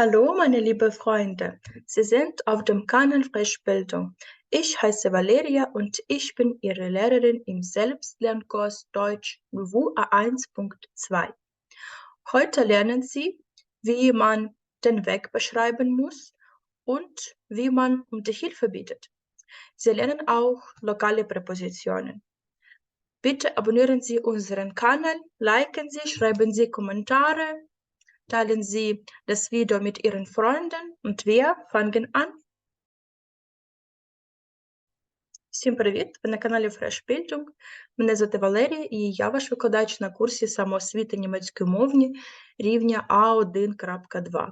Hallo, meine liebe Freunde. Sie sind auf dem Kanal Freshbildung. Ich heiße Valeria und ich bin Ihre Lehrerin im Selbstlernkurs Deutsch Niveau A1.2. Heute lernen Sie, wie man den Weg beschreiben muss und wie man um die Hilfe bittet. Sie lernen auch lokale Präpositionen. Bitte abonnieren Sie unseren Kanal, liken Sie, schreiben Sie Kommentare, teilen Sie das Video mit Ihren Freunden und wir fangen an. Всім привіт! Ви на каналі Fresh Bildung. Мене звати Валерія і я ваш викладач на курсі самоосвіти німецької мовні рівня А1.2.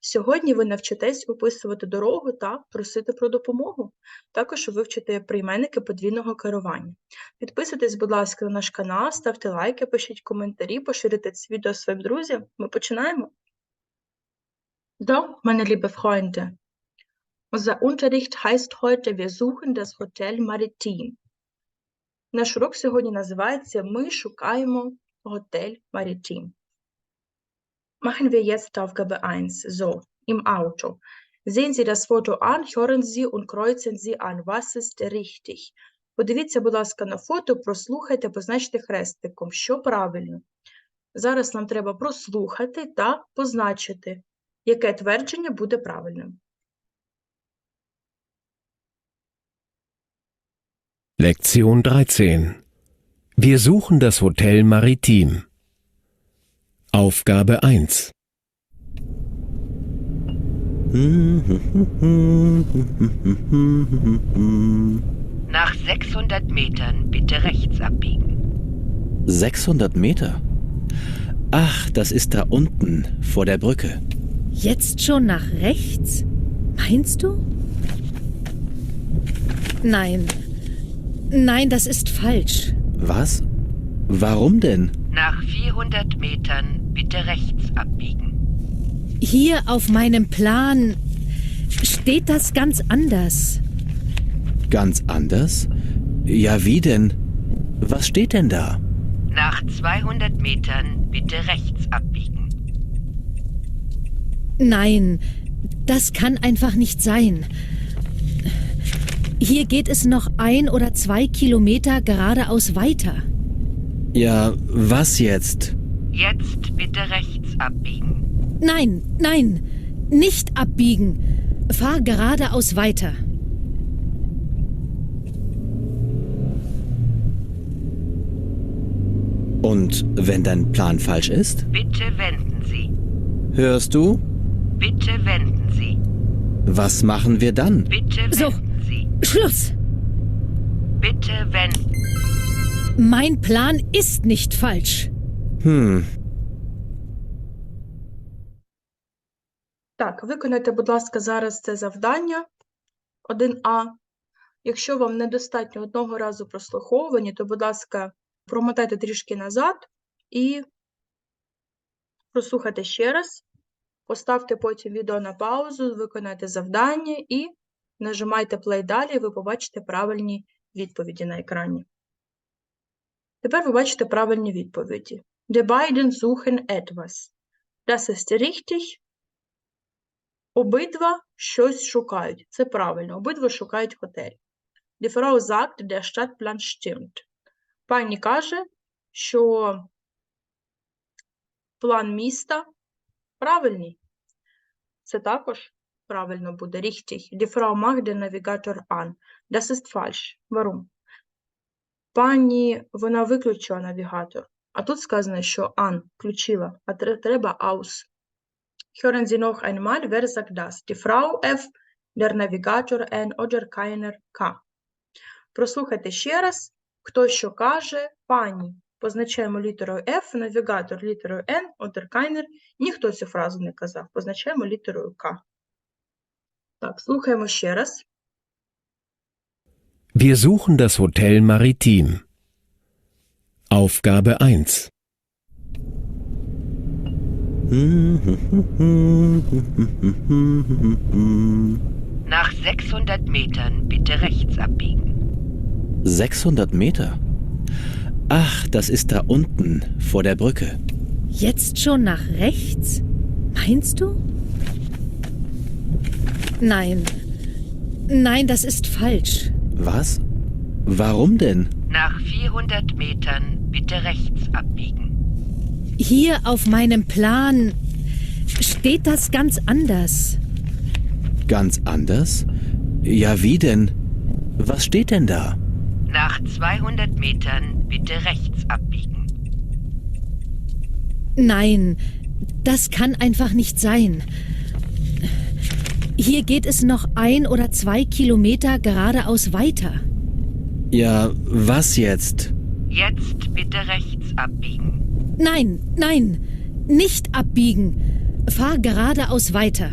Сьогодні ви навчитесь описувати дорогу та просити про допомогу. Також вивчите прийменники подвійного керування. Підписуйтесь, будь ласка, на наш канал, ставте лайки, пишіть коментарі, поширюйте це відео своїм друзям. Ми починаємо. So, meine liebe Freunde, unser Unterricht heißt heute Wir suchen das Hotel Maritim. Наш урок сьогодні називається Ми шукаємо готель Maritim. Machen wir jetzt Aufgabe 1. So, im Auto. Sehen Sie das Foto an, hören Sie und kreuzen Sie an. Was ist richtig? Подивіться, будь ласка, на фото, прослухайте, позначте хрестиком, що правильно. Зараз нам треба прослухати та позначити, яке твердження буде правильним. Lektion 13. Wir suchen das Hotel Maritim. Aufgabe 1. Nach 600 Metern bitte rechts abbiegen. 600 Meter? Ach, das ist da unten vor der Brücke. Jetzt schon nach rechts? Meinst du? Nein. Nein, das ist falsch. Was? Warum denn? Nach 400 Metern bitte rechts abbiegen. Hier auf meinem Plan steht das ganz anders. Ganz anders? Ja, wie denn? Was steht denn da? Nach 200 Metern bitte rechts abbiegen. Nein, das kann einfach nicht sein. Hier geht es noch ein oder zwei Kilometer geradeaus weiter. Ja, was jetzt? Jetzt bitte rechts abbiegen. Nein, nein, nicht abbiegen. Fahr geradeaus weiter. Und wenn dein Plan falsch ist? Bitte wenden Sie. Hörst du? Bitte wenden Sie. Was machen wir dann? Bitte So. wenden Sie. Schluss! Bitte wenden. Mein Plan ist nicht falsch. Hm, Так, виконайте, будь ласка, зараз це завдання 1А. Якщо вам недостатньо одного разу прослуховування, то, будь ласка, промотайте трішки назад і прослухайте ще раз. Поставте потім відео на паузу, виконайте завдання і нажимайте play далі, і ви побачите правильні відповіді на екрані. Тепер ви бачите правильні відповіді. Die beiden suchen etwas. Das ist richtig. Обидва щось шукають. Це правильно. Обидва шукають готель. Die Frau sagt, der Stadtplan stimmt. Пані каже, що план міста правильний. Це також правильно буде. Richtig. Die Frau macht den Navigator an. Das ist falsch. Warum? Пані, вона виключила навігатор. А тут сказано, що an включила, а треба aus. Hören Sie noch einmal, wer sagt das? Die Frau F, der Navigator N oder keiner K. Прослухайте ще раз, хто що каже, пані. Позначаємо літерою F, навігатор літерою N, keiner. Ніхто цю фразу не казав. Позначаємо літерою К. Так, слухаємо ще раз. Wir suchen das Hotel Maritim. Aufgabe 1. Nach 600 Metern bitte rechts abbiegen. 600 Meter? Ach, das ist da unten vor der Brücke. Jetzt schon nach rechts? Meinst du? Nein. Nein, das ist falsch. Was? Warum denn? Nach 400 Metern bitte rechts abbiegen. Hier auf meinem Plan steht das ganz anders. Ganz anders? Ja, wie denn? Was steht denn da? Nach 200 Metern bitte rechts abbiegen. Nein, das kann einfach nicht sein. Hier geht es noch ein oder zwei Kilometer geradeaus weiter. Ja, was jetzt? Jetzt bitte rechts abbiegen. Nein, nein, nicht abbiegen. Fahr geradeaus weiter.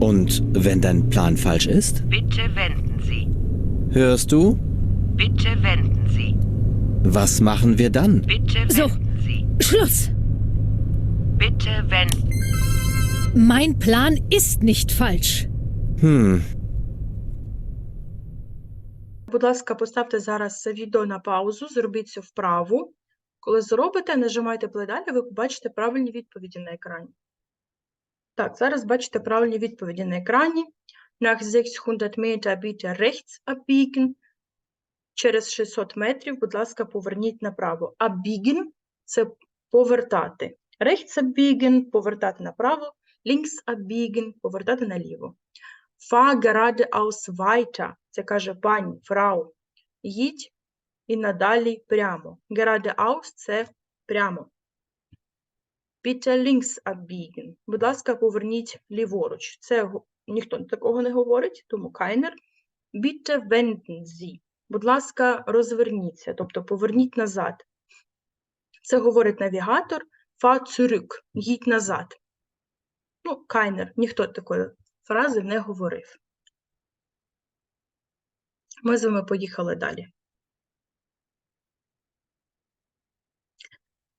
Und wenn dein Plan falsch ist? Bitte wenden Sie. Hörst du? Bitte wenden Sie. Was machen wir dann? Bitte So. wenden Sie. Schluss! Bitte wenden. Mein Plan ist nicht falsch. Hm, Будь ласка, поставте зараз це відео на паузу, зробіть цю вправу. Коли зробите, нажимайте play далі, ви побачите правильні відповіді на екрані. Так, зараз бачите правильні відповіді на екрані. Nach 600 Meter bitte rechts abbiegen. Через 600 метрів, будь ласка, поверніть направо. Abbiegen – це повертати. Rechts abbiegen – повертати направо. Links abbiegen – повертати наліво. Fahr geradeaus weiter. Це каже пані, фрау. Їдь і надалі прямо. Geradeaus – це прямо. Bitte links abbiegen. Будь ласка, поверніть ліворуч. Це ніхто такого не говорить, тому keiner. Bitte wenden Sie. Будь ласка, розверніться, тобто поверніть назад. Це говорить навігатор. Fahr zurück. Їдь назад. Ну, keiner. Ніхто такої фрази не говорив. Ми з вами поїхали далі.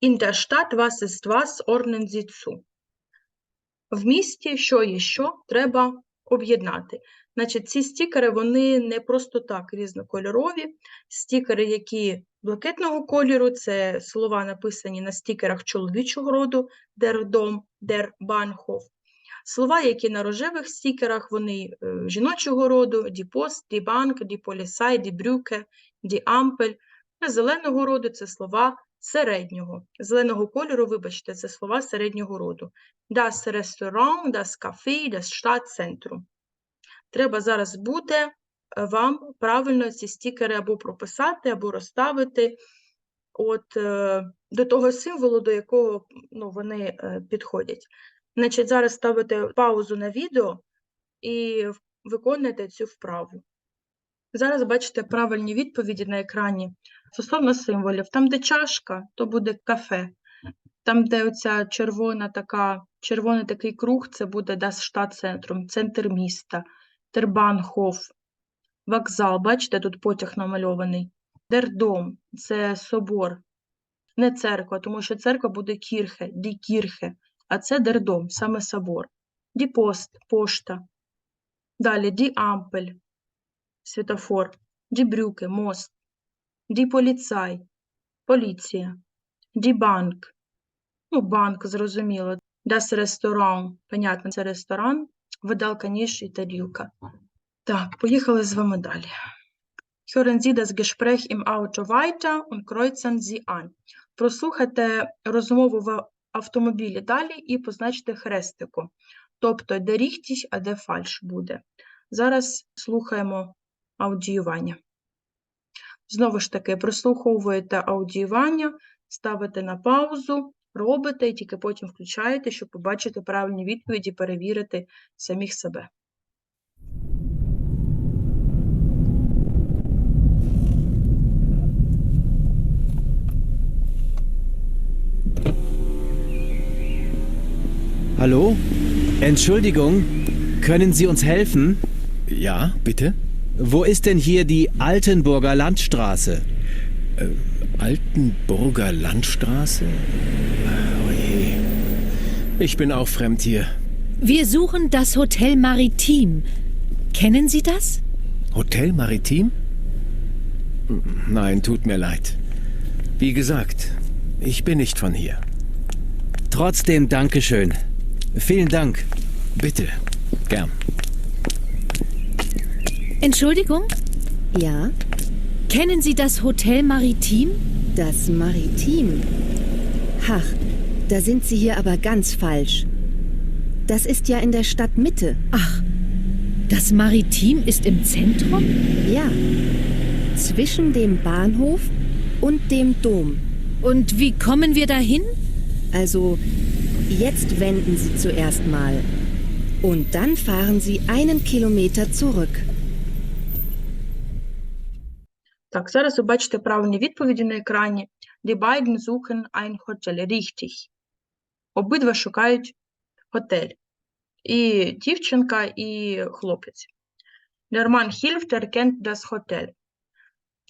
In der Stadt was ist was. В місті що є що треба об'єднати. Значить, ці стікери вони не просто так різнокольорові. Стікери, які блакитного кольору, це слова написані на стікерах чоловічого роду der Bahnhof. Слова, які на рожевих стікерах, вони е, жіночого роду: die Brücke, die Ampel. А Зеленого роду це слова середнього. Зеленого кольору, вибачте, це слова середнього роду. Das Restaurant, das Café, das Stadtzentrum. Треба зараз е, вам правильно ці стікери або прописати, або розставити от, е, до того символу, до якого ну, вони е, підходять. Значить, зараз ставите паузу на відео і виконуєте цю вправу. Зараз бачите правильні відповіді на екрані стосовно символів. Там, де чашка, то буде кафе. Там, де оця червона така, червоний такий круг, це буде Das Stadtzentrum, центр міста, Тербанхоф, вокзал. Бачите, тут потяг намальований. Дердом це собор, не церква, тому що церква буде кірхе, ді кірхе, а це дердом, саме собор. Ді пост, пошта. Далі ді ампель, світофор, ді брюки, мост, ді поліцай, поліція, ді банк, ну, банк, зрозуміло, das ресторан, понятно, це ресторан, видалка, ніж і тарілка. Так, поїхали з вами далі. Hören Sie das Gespräch im Auto weiter und kreuzen Sie an. Прослухайте розмову в автомобілі далі і позначте хрестиком. Тобто, де ріхтість, а де фальш буде. Зараз слухаємо аудіювання. Знову ж таки, прослуховуєте аудіювання, ставите на паузу, робите і тільки потім включаєте, щоб побачити правильні відповіді, перевірити самих себе. Hallo? Entschuldigung, können Sie uns helfen? Ja, bitte? Wo ist denn hier die Altenburger Landstraße? Altenburger Landstraße? Ah, Oh je. Ich bin auch fremd hier. Wir suchen das Hotel Maritim. Kennen Sie das? Hotel Maritim? Nein, tut mir leid. Wie gesagt, ich bin nicht von hier. Trotzdem Dankeschön. Vielen Dank. Bitte. Gern. Entschuldigung, Ja, kennen Sie das Hotel Maritim? das Maritim. Ach, da sind Sie hier aber ganz falsch. Das ist ja in der Stadtmitte. Ach, das Maritim ist im Zentrum? Ja. Zwischen dem Bahnhof und dem Dom. Und wie kommen wir dahin? Also, jetzt wenden Sie zuerst mal. Und dann fahren Sie einen Kilometer zurück. Так, зараз ви бачите правильні відповіді на екрані. Die beiden suchen ein Hotel. Richtig. Обидва шукають готель. І дівчинка, і хлопець. Der Mann hilft, er kennt das Hotel.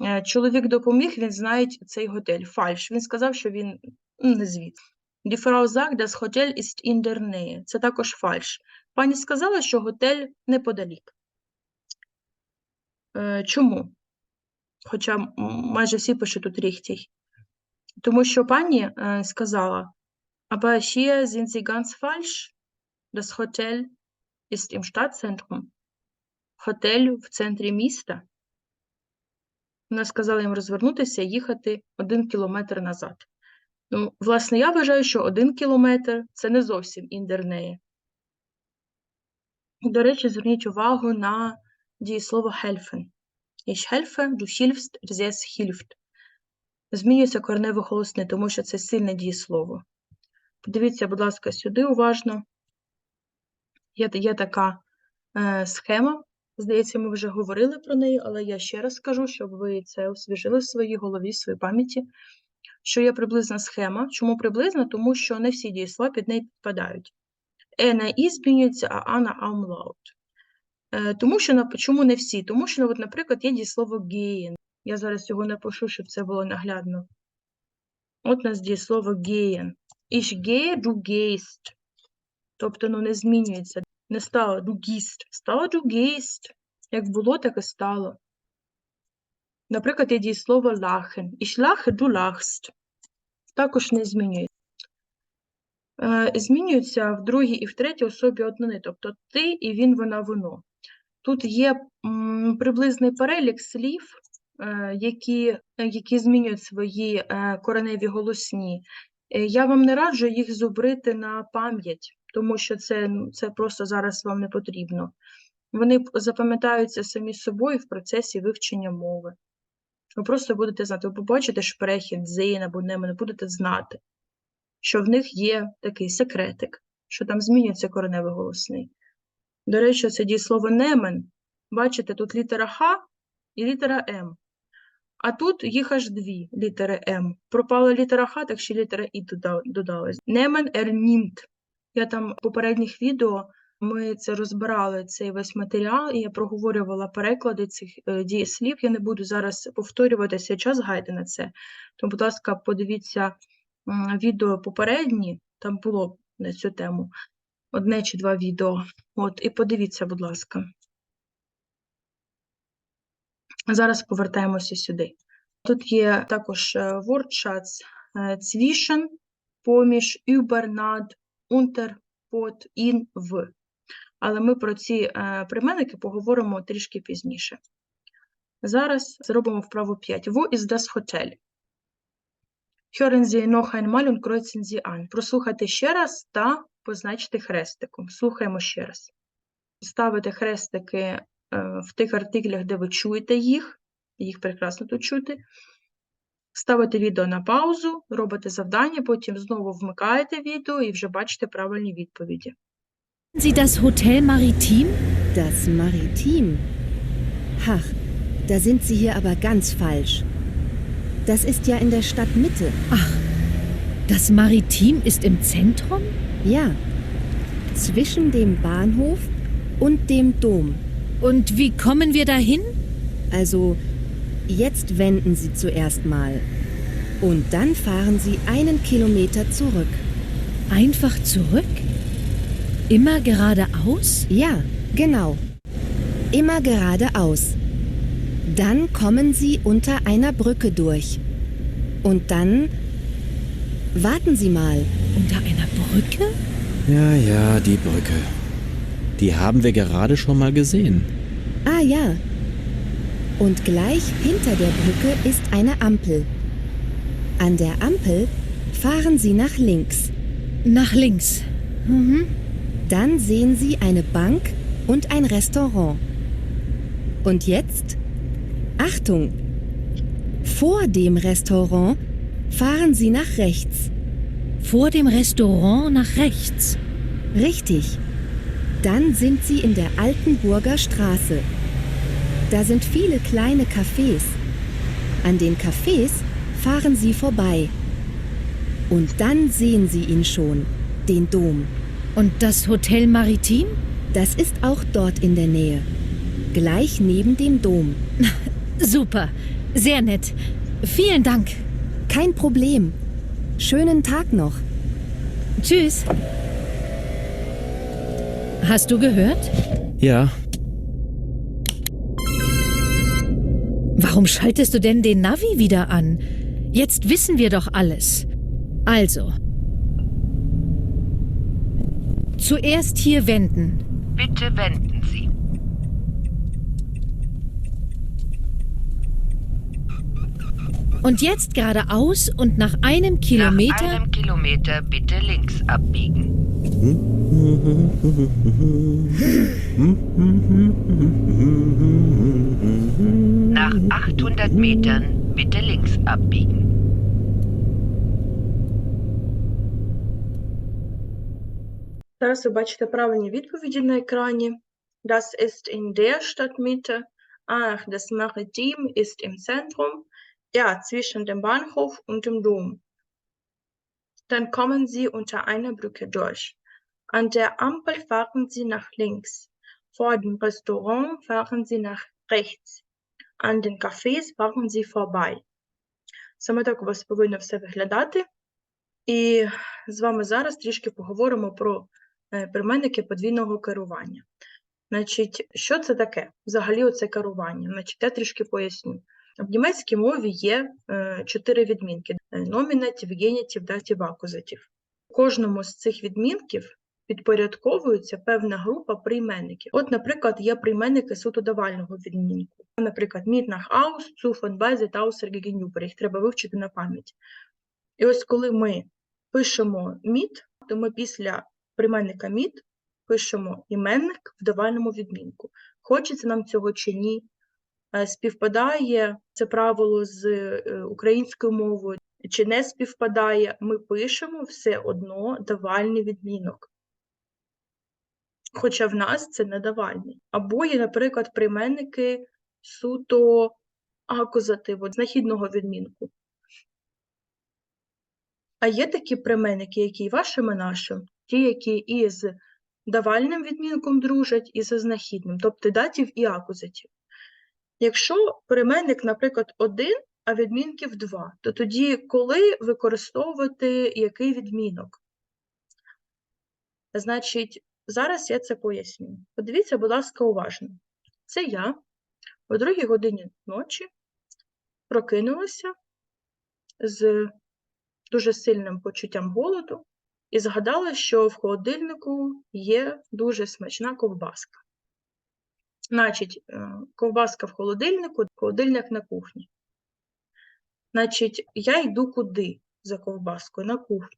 Е, Чоловік допоміг, він знає цей готель. Фальш. Він сказав, що він не звідси. Die Frau sagt, das Hotel ist in der Nähe. Це також фальш. Пані сказала, що готель неподалік. Е, Чому? Хоча майже всі пишуть тут ріхтій. Тому що пані е, сказала, aber hier sind Sie ganz falsch. Das Hotel ist im Stadtzentrum. Готель в центрі міста. Вона сказала їм розвернутися і їхати один кілометр назад. Ну, власне, я вважаю, що один кілометр це не зовсім індернеє. До речі, зверніть увагу на дієслово helfen. Ich helfe, du hilfst, es hilft. Змінюється кореневе голосне, тому що це сильне дієслово. Подивіться, будь ласка, сюди уважно. Є, є така е, схема. Здається, ми вже говорили про неї, але я ще раз скажу, щоб ви це освіжили в своїй голові, в своїй пам'яті, що є приблизна схема. Чому приблизна? Тому що не всі дієслова під неї підпадають. Е на і змінюється, а а на аумлаут. Е, Тому що, чому не всі? Тому що, от, наприклад, є дієслово gehen. Я зараз його напишу, щоб це було наглядно. От у нас дієслово gehen. Ich gehe, du gehst. Тобто, ну, не змінюється. Не стало du gehst. Стало du gehst. Як було, так і стало. Наприклад, є дієслово lachen. Ich lache, du lachst. Також не змінюється. Е, Змінюється в другій і в третій особі однини. Тобто ти і він, вона, воно. Тут є приблизний перелік слів, е, які, е, які змінюють свої кореневі голосні. Я вам не раджу їх зубрити на пам'ять, тому що це, ну, це просто зараз вам не потрібно. Вони запам'ятаються самі собою в процесі вивчення мови. Ви просто будете знати, ви побачите шпрехін, зейн або немен, будете знати, що в них є такий секретик, що там змінюється кореневий голосний. До речі, це дієслово немен. Бачите, тут літера Х і літера М. А тут їх аж дві літери М. Пропала літера Х, так ще літера І додалась. Немен ер німт. Я там в попередніх відео ми це розбирали, цей весь матеріал, і я проговорювала переклади цих е, дієслів. Я не буду зараз повторюватися, час гайде на це. Тому, будь ласка, подивіться відео попередні, там було на цю тему одне чи два відео. От, і подивіться, будь ласка. Зараз повертаємося сюди. Тут є також е, Wortschatz е, zwischen, поміж, über, над, unter, под, in, в. Але ми про ці е, прийменники поговоримо трішки пізніше. Зараз зробимо вправу 5. Wo ist das Hotel? Hören Sie noch einmal und kreuzen Sie an. Прослухайте ще раз та позначте хрестиком. Слухаємо ще раз. Ставите хрестики е, в тих артиклях, де ви чуєте їх. Їх прекрасно тут чути. Ставите відео на паузу, робите завдання, потім знову вмикаєте відео і вже бачите правильні відповіді. Sie das Hotel Maritim? Das Maritim. Ach, da sind Sie hier aber ganz falsch. Das ist ja in der Stadtmitte. Ach, das Maritim ist im Zentrum? Ja. Zwischen dem Bahnhof und dem Dom. Und wie kommen wir dahin? Also, jetzt wenden Sie zuerst mal. Und dann fahren Sie einen Kilometer zurück. Einfach zurück? Immer geradeaus? Ja, genau. Immer geradeaus. Dann kommen Sie unter einer Brücke durch. Und dann... Warten Sie mal. Unter einer Brücke? Ja, ja, die Brücke. Die haben wir gerade schon mal gesehen. Ah ja. Und gleich hinter der Brücke ist eine Ampel. An der Ampel fahren Sie nach links. Nach links. Mhm. Dann sehen Sie eine Bank und ein Restaurant. Und jetzt? Achtung! Vor dem Restaurant fahren Sie nach rechts. Vor dem Restaurant nach rechts. Richtig. Dann sind Sie in der Altenburger Straße. Da sind viele kleine Cafés. An den Cafés fahren Sie vorbei. Und dann sehen Sie ihn schon, den Dom. Und das Hotel Maritim? Das ist auch dort in der Nähe. Gleich neben dem Dom. Super. Sehr nett. Vielen Dank. Kein Problem. Schönen Tag noch. Tschüss. Hast du gehört? Ja, Warum schaltest du denn den Navi wieder an? Jetzt wissen wir doch alles. Also. Zuerst hier wenden. Bitte wenden Sie. Und jetzt geradeaus und nach einem Nach Kilometer. einem Kilometer bitte links abbiegen. Nach 800 Metern bitte links abbiegen. Зараз ви бачите правильні відповіді на екрані. Das ist in der Stadtmitte. Ach, das Maritim ist im Zentrum. Ja, zwischen dem Bahnhof und dem Dom. Dann kommen Sie unter einer Brücke durch. An der Ampel fahren Sie nach links. Vor dem Restaurant fahren Sie nach rechts. An den Cafés fahren Sie vorbei. Саме так у вас повинно все виглядати. І з вами зараз трішки поговоримо про е, прийменники подвійного керування. Значить, що це таке? Взагалі, оце керування. Значить, я трішки поясню. В німецькій мові є е, чотири відмінки: е, номінатив, генітив, датів, акузатив. Кожному з цих відмінків підпорядковується певна група прийменників. От, наприклад, є прийменники суто давального відмінку. Наприклад, von bei, seit außer gegenüber. Їх треба вивчити на пам'ять. І ось коли ми пишемо міт, то ми після прийменника міт пишемо іменник в давальному відмінку. Хочеться нам цього чи ні, е, співпадає це правило з е, українською мовою, чи не співпадає, ми пишемо все одно давальний відмінок. Хоча в нас це не давальний. Або є, наприклад, прийменники суто акузативу, знахідного відмінку. А є такі прийменники, які і вашим, і нашим, ті, які і з давальним відмінком дружать, і зі знахідним, тобто датів і акузатів. Якщо прийменник, наприклад, один, а відмінків два, то тоді коли використовувати який відмінок? Значить, зараз я це поясню. Подивіться, будь ласка, уважно. Це я о другій годині ночі прокинулася з дуже сильним почуттям голоду і згадала, що в холодильнику є дуже смачна ковбаска. Значить, е, ковбаска в холодильнику, холодильник на кухні. Значить, я йду куди за ковбаскою? На кухню.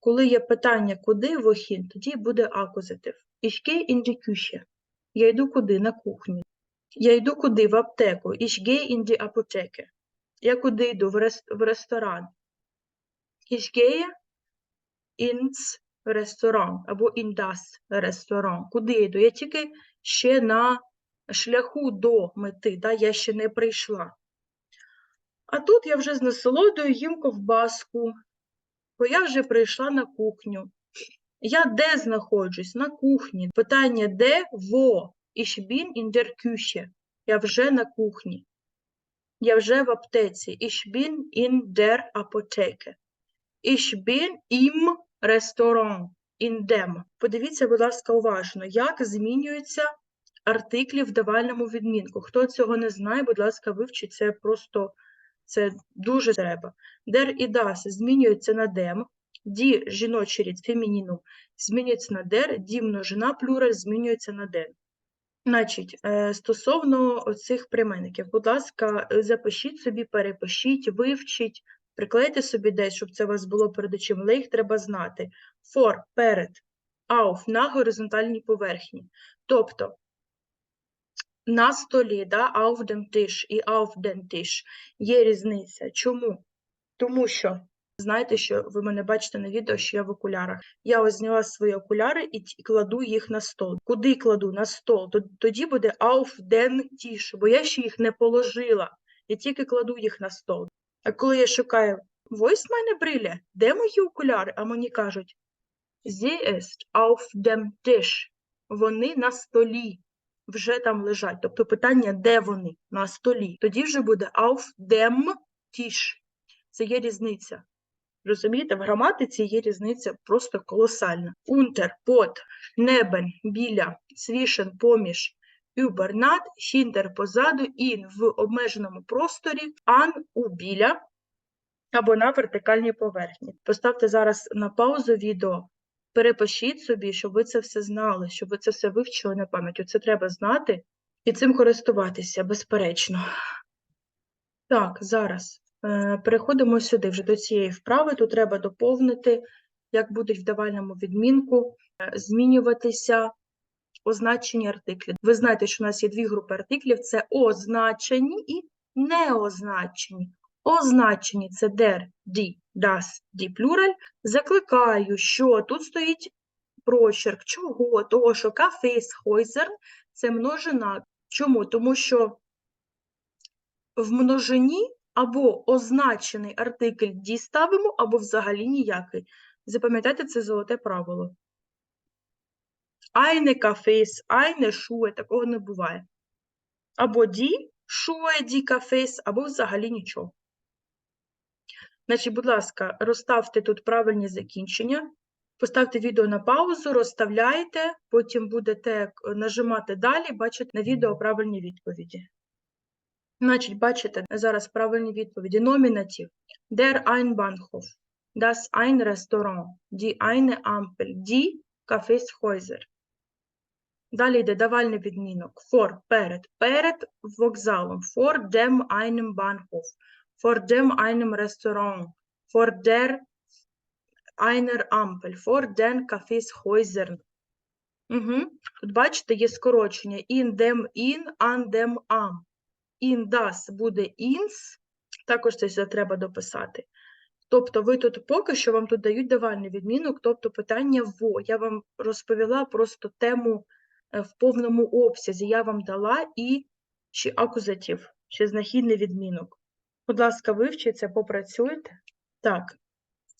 Коли є питання куди вохін, тоді буде. Ich gehe in. Я йду куди? На кухню. Я йду куди? В аптеку. In die Apotheke. Я куди йду? В, рес... в ресторан. Gehe ins Restaurant або in das Restaurant. Куди я йду? Я тільки ще на шляху до мети, да? я ще не прийшла. А тут я вже з насолодою їм ковбаску, бо я вже прийшла на кухню. Я де знаходжусь? На кухні. Питання де? Во. Ich bin. Я вже на кухні. Я вже в аптеці. Ich bin in der Apotheke. Ich bin im In dem. Подивіться, будь ласка, уважно, як змінюються артиклі в давальному відмінку. Хто цього не знає, будь ласка, вивчіть це просто це дуже треба. Der і das змінюються на dem. ді жіночий рід фемінінум змінюється на дер, ді множина плюраль змінюється на ден. Значить, е, стосовно цих прийменників, будь ласка, е, запишіть собі, перепишіть, вивчіть, приклейте собі десь, щоб це у вас було перед очима, але їх треба знати. For – перед, auf – на горизонтальній поверхні. Тобто, на столі, да, auf dem Tisch і auf den Tisch є різниця. Чому? Тому що, знаєте, що ви мене бачите на відео, що я в окулярах. Я ось зняла свої окуляри і кладу їх на стол. Куди кладу? На стол. Тоді буде auf den Tisch, бо я ще їх не положила. Я тільки кладу їх на стол. А коли я шукаю, wo meine Brille? Де мої окуляри? А мені кажуть, sie ist auf dem Tisch. Вони на столі вже там лежать. Тобто питання, де вони? На столі. Тоді вже буде auf dem Tisch. Це є різниця. Розумієте, в граматиці є різниця просто колосальна. Унтер, под, небен, біля, свішен, поміж, über, над, хінтер, позаду, ін в обмеженому просторі, ан у біля або на вертикальній поверхні. Поставте зараз на паузу відео, перепишіть собі, щоб ви це все знали, щоб ви це все вивчили на пам'ять. Це треба знати і цим користуватися, безперечно. Так, зараз е, переходимо сюди, вже до цієї вправи. Тут треба доповнити, як будуть в давальному відмінку е, змінюватися означені артиклі. Ви знаєте, що у нас є дві групи артиклів: це означені і неозначені. Означені це der, die, das, die плюраль. Закликаю, що тут стоїть прочерк. Чого? Того, що хойзер – це множина. Чому? Тому що в множині або означений артикль «ді» ставимо, або взагалі ніякий. Запам'ятайте це золоте правило. Айне кафес, айне шуе, такого не буває. Або ді, шуе, ді кафес, або взагалі нічого. Значить, будь ласка, розставте тут правильні закінчення. Поставте відео на паузу, розставляйте, потім будете нажимати далі, бачите на відео правильні відповіді. Значить, бачите зараз правильні відповіді. Номінатив. Der ein Bahnhof. Das ein Restaurant. Die eine Ampel. Die Kaffeeshäuser. Далі йде давальний відмінок. For – перед. Перед вокзалом. For dem einem Bahnhof. For dem einem Restaurant. For der einer Ampel. For den Kaffeeshäusern. Угу. Тут бачите, є скорочення. In dem in, an dem am. In das буде ins. Також це треба дописати. Тобто ви тут поки що вам тут дають давальний відмінок, тобто питання во. Я вам розповіла просто тему в повному обсязі. Я вам дала і ще акузатив, ще знахідний відмінок. Будь ласка, вивчіться, попрацюйте. Так,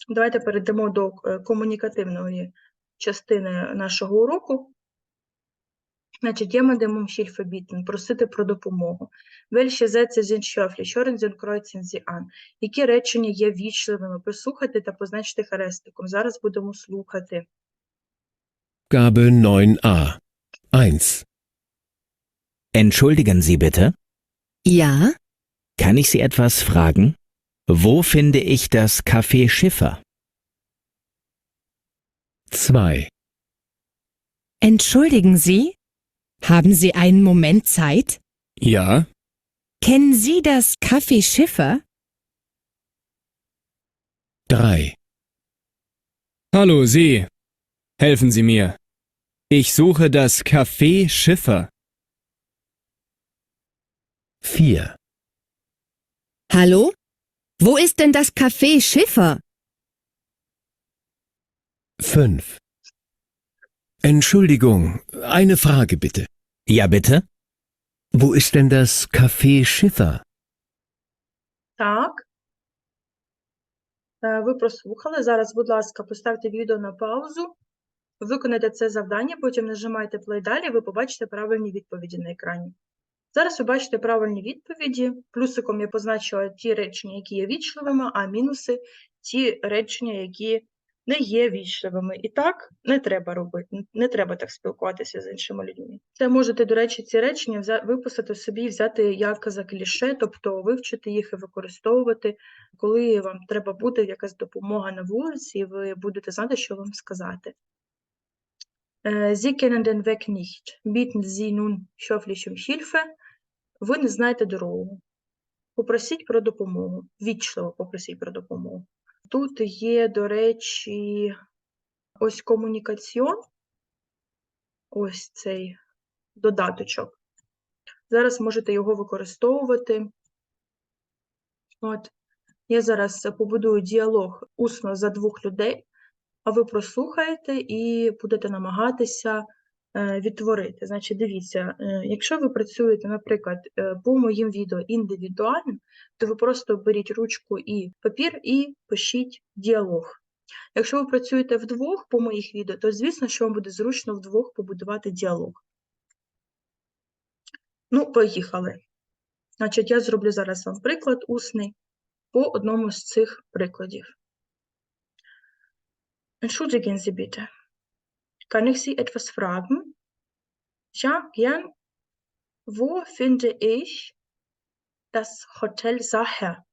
давайте перейдемо до е, комунікативної частини нашого уроку. Значить, jemandem um Hilfe просити про допомогу. Welche Sätze sind schöpflich? Hören Sie und kreuzen Sie. Які речення є вічливими? Послухайте та позначте хрестиком. Зараз будемо слухати. Gabe 9a. 1. Entschuldigen Sie bitte, Ja, kann ich Sie etwas fragen? Wo finde ich das Café Schiffer? 2. Entschuldigen Sie? Haben Sie einen Moment Zeit? Ja. Kennen Sie das Café Schiffer? 3. Hallo Sie. Helfen Sie mir. Ich suche das Café Schiffer. 4. hallo? Wo ist denn das Café Schiffer? 5. Entschuldigung, eine Frage bitte. Ja, bitte? Wo ist denn das Café Schiffer? Так. Е, Ви прослухали. Зараз, будь ласка, поставте відео на паузу. Виконайте це завдання, потім нажимайте play далі, ви побачите правильні відповіді на екрані. Зараз ви бачите правильні відповіді. Плюсиком я позначила ті речення, які є вічливими, а мінуси ті речення, які не є вічливими. І так не треба робити, не треба так спілкуватися з іншими людьми. Це можете, до речі, ці речення виписати собі, взяти як за кліше, тобто вивчити їх і використовувати, коли вам треба буде якась допомога на вулиці, і ви будете знати, що вам сказати. Äh, Sie kennen den Weg nicht. Bieten Sie nun höflich um Hilfe. Ви не знаєте дорогу. Попросіть про допомогу. Вічливо попросіть про допомогу. Тут є, до речі, ось комунікаціон, ось цей додаточок. Зараз можете його використовувати. От, я зараз побудую діалог усно за двох людей, а ви прослухаєте і будете намагатися е, відтворити. Значить, дивіться, е, якщо ви працюєте, наприклад, е, по моїм відео індивідуально, то ви просто беріть ручку і папір і пишіть діалог. Якщо ви працюєте вдвох по моїх відео, то звісно, що вам буде зручно вдвох побудувати діалог. Ну, поїхали. Значить, я зроблю зараз вам приклад усний по одному з цих прикладів. Entschuldigen Sie bitte. Kann ich Sie etwas fragen? Ja, gern. Wo finde ich das Hotel Sacher?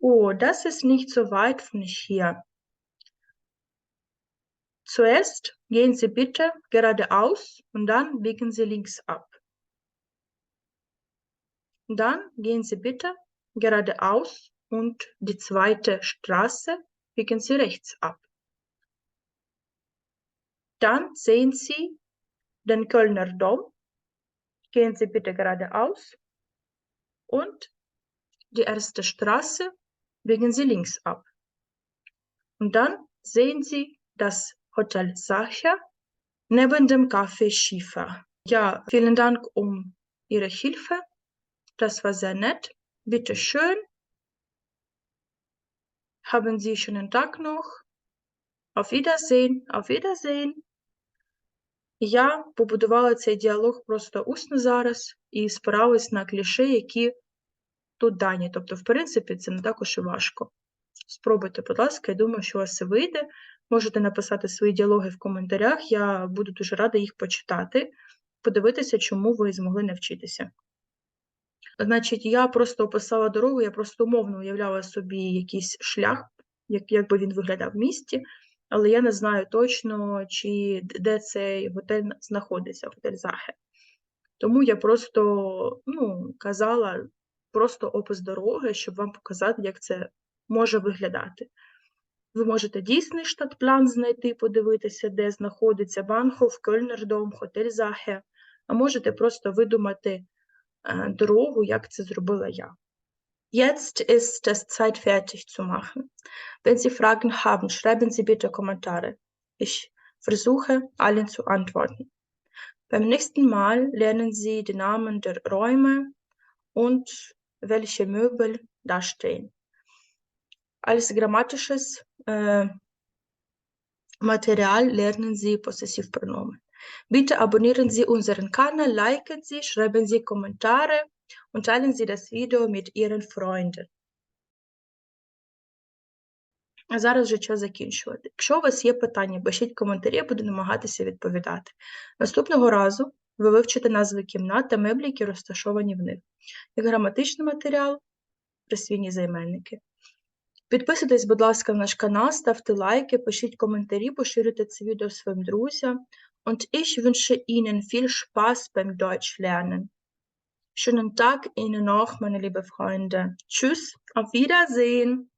Oh, das ist nicht so weit von hier. Zuerst gehen Sie bitte geradeaus und dann biegen Sie links ab. Dann gehen Sie bitte geradeaus und die zweite Straße biegen Sie rechts ab. Dann sehen Sie den Kölner Dom. Gehen Sie bitte geradeaus und die erste Straße biegen Sie links ab. Und dann sehen Sie das Hotel Sacher neben dem Café Schiefer. Ja, vielen Dank um Ihre Hilfe. Das war sehr nett. Bitte schön. Haben Sie schönen Tag noch. Auf Wiedersehen. Auf Wiedersehen. Я побудувала цей діалог просто усно зараз і спиралась на кліше, які тут дані. Тобто, в принципі, це не також і важко. Спробуйте, будь ласка, я думаю, що у вас все вийде. Можете написати свої діалоги в коментарях. Я буду дуже рада їх почитати, подивитися, чому ви змогли навчитися. Значить, я просто описала дорогу, я просто умовно уявляла собі якийсь шлях, як, як би він виглядав в місті, але я не знаю точно, чи де цей готель знаходиться, готель Захе. Тому я просто ну, казала просто опис дороги, щоб вам показати, як це може виглядати. Ви можете дійсний штатплан знайти, подивитися, де знаходиться Банхоф, Кельнердом, готель Захе, а можете просто видумати дорогу, як це зробила я. Jetzt ist es Zeit, fertig zu machen. Wenn Sie Fragen haben, schreiben Sie bitte Kommentare. Ich versuche, allen zu antworten. Beim nächsten Mal lernen Sie die Namen der Räume und welche Möbel da stehen. Als grammatisches äh, Material lernen Sie Possessivpronomen. Bitte abonnieren Sie unseren Kanal, liken Sie, schreiben Sie Kommentare und teilen Sie das Video mit Ihren Freunden. А зараз вже час закінчувати. Якщо у вас є питання, пишіть коментарі, я буду намагатися відповідати. Наступного разу ви вивчите назви кімнат та меблі, які розташовані в них, як граматичний матеріал, присвійні займенники. Підписуйтесь, будь ласка, на наш канал, ставте лайки, пишіть коментарі, поширюйте це відео своїм друзям. Und ich wünsche Ihnen viel Spaß beim Deutschlernen. Schönen Tag Ihnen noch, meine liebe Freunde. Tschüss, auf Wiedersehen.